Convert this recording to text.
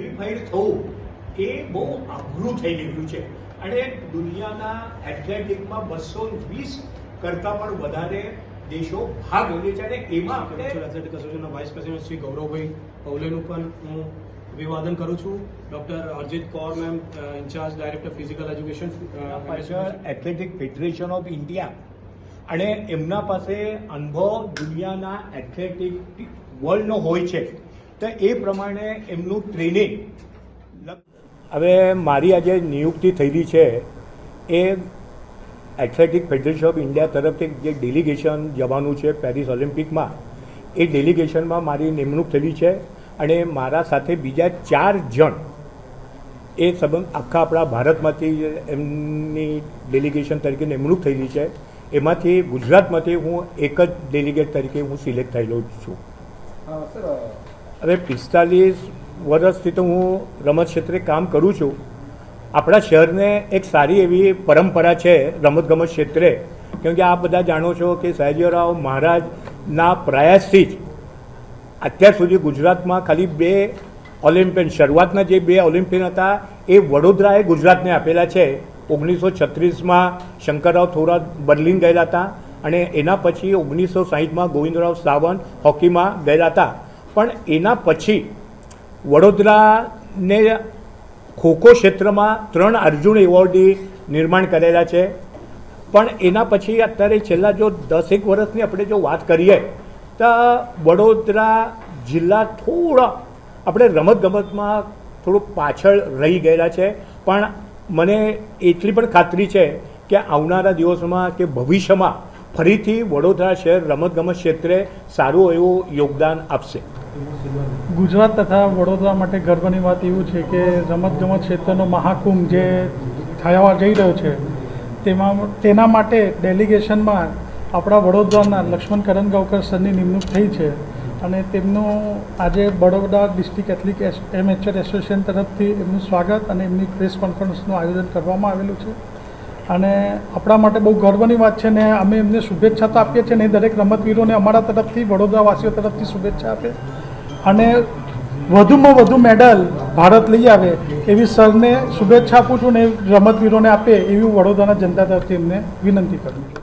Qualified થવું એ બહુ અઘરું થઈ ગયું છે. અને દુનિયાના એથ્લેટિકમાં બસો વીસ કરતાં પણ વધારે દેશો ભાગ લે છે અને એમાં આપણે એથ્લેટિક એસોસિએશનના વાઇસ પ્રેસિડેન્ટ શ્રી ગૌરવભાઈ પૌલેનું પણ હું અભિવાદન કરું છું. Doctor Arjit Kaur ma'am incharge director physical education athletic federation of India અને એમના પાસે અનુભવ દુનિયાના એથ્લેટિક વર્લ્ડનો હોય છે. તો એ પ્રમાણે એમનું ટ્રેનિંગ હવે મારી આજે નિયુક્તિ થયેલી છે એ એથ્લેટિક ફેડરેશન ઓફ ઇન્ડિયા તરફથી જે ડેલિગેશન જવાનું છે પેરિસ ઓલિમ્પિકમાં એ ડેલિગેશનમાં મારી નિમણૂક થયેલી છે અને મારા સાથે બીજા ચાર જણ એ સંબંધ આખા આપણા ભારતમાંથી એમની ડેલિગેશન તરીકે નિમણૂક થયેલી છે. એમાંથી ગુજરાતમાંથી હું એક જ ડેલિગેટ તરીકે હું સિલેક્ટ થયેલો છું. હવે પિસ્તાલીસ વર્ષથી તો હું રમત ક્ષેત્રે કામ કરું છું. આપણા શહેરને એક સારી એવી પરંપરા છે રમતગમત ક્ષેત્રે. કેમ કે આપ બધા જાણો છો કે સયાજીરાવ મહારાજના પ્રયાસથી જ અત્યાર સુધી ગુજરાતમાં ખાલી બે ઓલિમ્પિયન, શરૂઆતના જે બે ઓલિમ્પિયન હતા, એ વડોદરાએ ગુજરાતને આપેલા છે. ઓગણીસો છત્રીસમાં શંકરરાવ થોરાત બર્લિન ગયેલા હતા અને એના પછી ઓગણીસો સાહીઠમાં ગોવિંદરાવ સાવંત હોકીમાં ગયેલા હતા. પણ એના પછી વડોદરાને ખોખો ક્ષેત્રમાં ત્રણ અર્જુન એવોર્ડી નિર્માણ કરેલા છે. પણ એના પછી અત્યારે છેલ્લા જો દસેક વર્ષની આપણે જો વાત કરીએ, તો વડોદરા જિલ્લા થોડા આપણે રમતગમતમાં થોડું પાછળ રહી ગયેલા છે. પણ મને એટલી પણ ખાતરી છે કે આવનારા દિવસોમાં કે ભવિષ્યમાં ફરીથી વડોદરા શહેર રમતગમત ક્ષેત્રે સારું એવું યોગદાન આપશે. ગુજરાત તથા વડોદરા માટે ગર્વની વાત એવું છે કે રમતગમત ક્ષેત્રનો મહાકુંભ જે થયા જઈ રહ્યો છે, તેમાં તેના માટે ડેલિગેશનમાં આપણા વડોદરાના લક્ષ્મણ કરણગાંવકર સરની નિમણૂક થઈ છે અને તેમનું આજે Vadodara district athletic amateur association તરફથી એમનું સ્વાગત અને એમની પ્રેસ કોન્ફરન્સનું આયોજન કરવામાં આવેલું છે. અને આપણા માટે બહુ ગર્વની વાત છે ને અમે એમને શુભેચ્છા તો આપીએ છીએ ને દરેક રમતવીરોને અમારા તરફથી, વડોદરાવાસીઓ તરફથી શુભેચ્છા આપે અને વધુમાં વધુ મેડલ ભારત લઈ આવે એવી સરને શુભેચ્છા આપું છું ને રમતવીરોને આપે એવી વડોદરાના જનતા તરફથી એમને વિનંતી કરું છું.